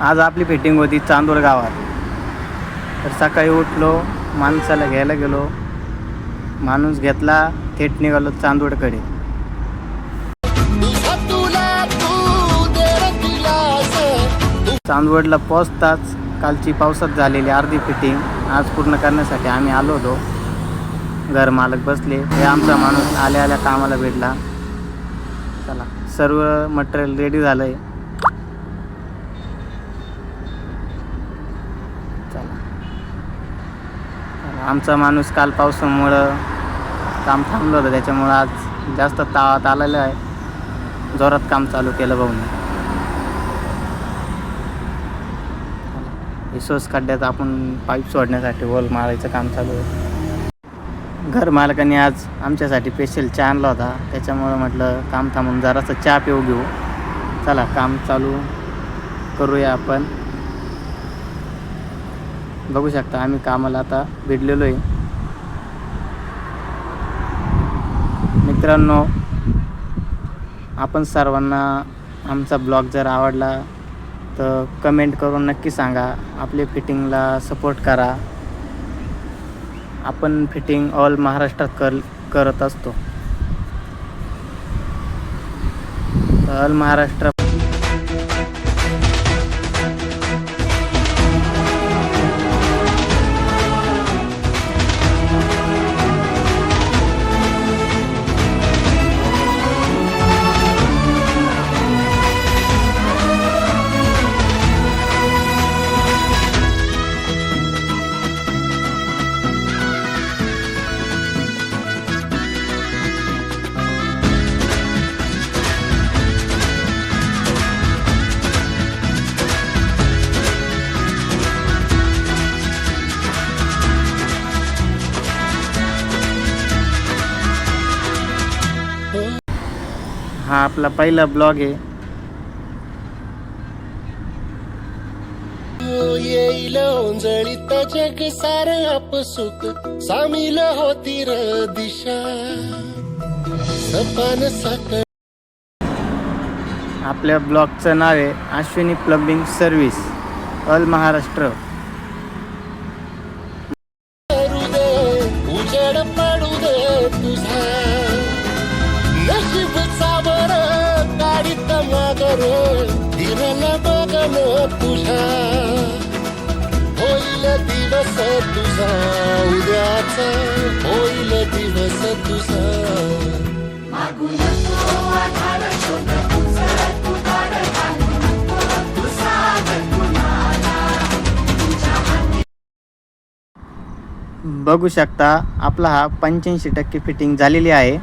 आज आपली फिटिंग होती चांदोड गावात. तर सकाळी उठलो माणसाला घ्यायला गेलो. माणूस घेतला थेट निघालो चांदोडकडे. चांदवडला पोचताच कालची पावसात झालेली अर्धी फिटिंग आज पूर्ण करण्यासाठी आम्ही आलो होतो. घर मालक बसले. हे आमचा माणूस आल्या आल्या कामाला भेटला. चला सर्व मटेरियल रेडी झालं आहे चला चला, आमचा माणूस काल पावसामुळं काम थांबलं होतं त्याच्यामुळं आज जास्त तावात आलेलं आहे. जोरात काम चालू केलं भाऊने. विश्वास खड्ड्यात आपण पाईप सोडण्यासाठी वॉल मारायचं काम चालू आहे. घर मालकाने आज आमच्यासाठी स्पेशल चहा आणला होता. त्याच्यामुळं म्हटलं काम थांबून जरासं चहा पिऊ घेऊ. चला काम चालू करूया आपण. बघू शकता आम्ही कामाला आता भिडलेलो आहे. मित्रांनो आपण सर्वांना आमचा ब्लॉग जर आवडला तर कमेंट करून नक्की सांगा. आपले फिटिंगला सपोर्ट करा. आपण फिटिंग ऑल महाराष्ट्रात कर करत असतो. ऑल महाराष्ट्र हा आपला पहिला ब्लॉग आहे. येईल ओंजळीत जग सार आपसुक. सामील होती र दिशा. सपान साकर आपल्या ब्लॉगचं नाव आहे Ashwini plumbing service all Maharashtra. तुझा होईल दिवस तुझा उद्याचा होईल दिवस तुझा बघू शकता आपला हा पंच्याऐंशी टक्के फिटिंग झालेली आहे.